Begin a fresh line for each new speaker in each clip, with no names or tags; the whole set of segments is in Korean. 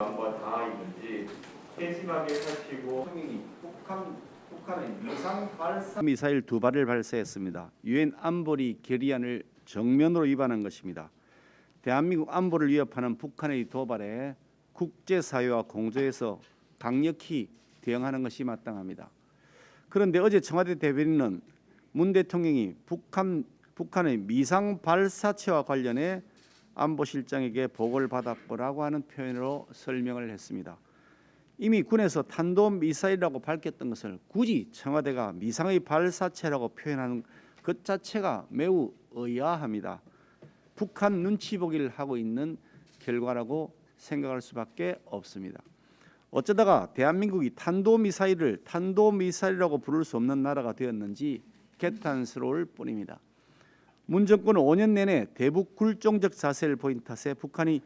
한번 다 있는지 세심하게 살피고
대통령이 북한
미사일 두 발을 발사했습니다. 유엔 안보리 결의안을 정면으로 위반한 것입니다. 대한민국 안보를 위협하는 북한의 도발에 국제사회와 공조해서 강력히 대응하는 것이 마땅합니다. 그런데 어제 청와대 대변인은 문 대통령이 북한 북한의 미상 발사체와 관련해 안보실장에게 보고를 받았고라고 하는 표현으로 설명을 했습니다. 이미 군에서 탄도 미사일이라고 밝혔던 것을 굳이 청와대가 미상의 발사체라고 표현하는 것 자체가 매우 의아합니다. 북한 눈치 보기를 하고 있는 결과라고 생각할 수밖에 없습니다. 어쩌다가 대한민국이 탄도 미사일을 탄도 미사일이라고 부를 수 없는 나라가 되었는지 개탄스러울 뿐입니다. 문 정권은 5년 내내 대북 굴종적 자세를 보인 탓에 북한이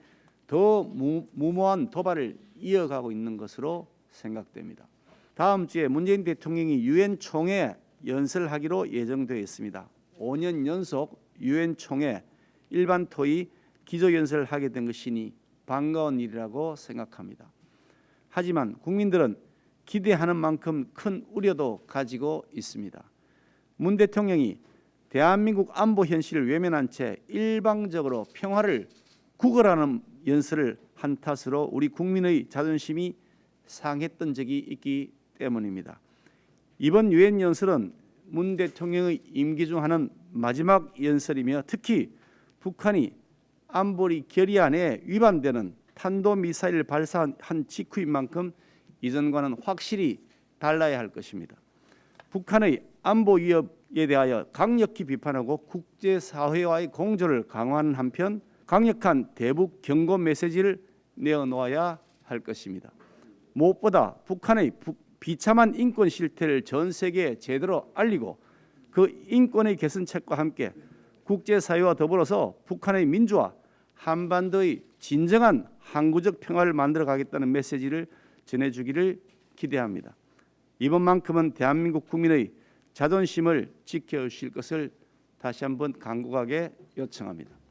더 무, 무모한 도발을 이어가고 있는 것으로 생각됩니다. 다음 주에 문재인 대통령이 유엔 총회 연설하기로 예정되어 있습니다. 5년 연속 유엔 총회 일반 토의 기조 연설을 하게 된 것이니 반가운 일이라고 생각합니다. 하지만 국민들은 기대하는 만큼 큰 우려도 가지고 있습니다. 문 대통령이 대한민국 안보 현실을 외면한 채 일방적으로 평화를 구걸하는 연설을 한 탓으로 우리 국민의 자존심이 상했던 적이 있기 때문입니다. 이번 유엔 연설은 문 대통령의 임기 중 하는 마지막 연설이며 특히 북한이 안보리 결의안에 위반되는 탄도 미사일을 발사한 직후인 만큼 이전과는 확실히 달라야 할 것입니다. 북한의 안보 위협 에 대하여 강력히 비판하고 국제 사회와의 공조를 강화하는 한편 강력한 대북 경고 메시지를 내어놓아야 할 것입니다. 무엇보다 북한의 부- 비참한 인권 실태를 전 세계에 제대로 알리고 그 인권의 개선책과 함께 국제 사회와 더불어서 북한의 민주화, 한반도의 진정한 항구적 평화를 만들어 가겠다는 메시지를 전해 주기를 기대합니다. 이번만큼은 대한민국 국민의 자존심을 지켜 주실 것을 다시 한번 간곡하게 요청합니다.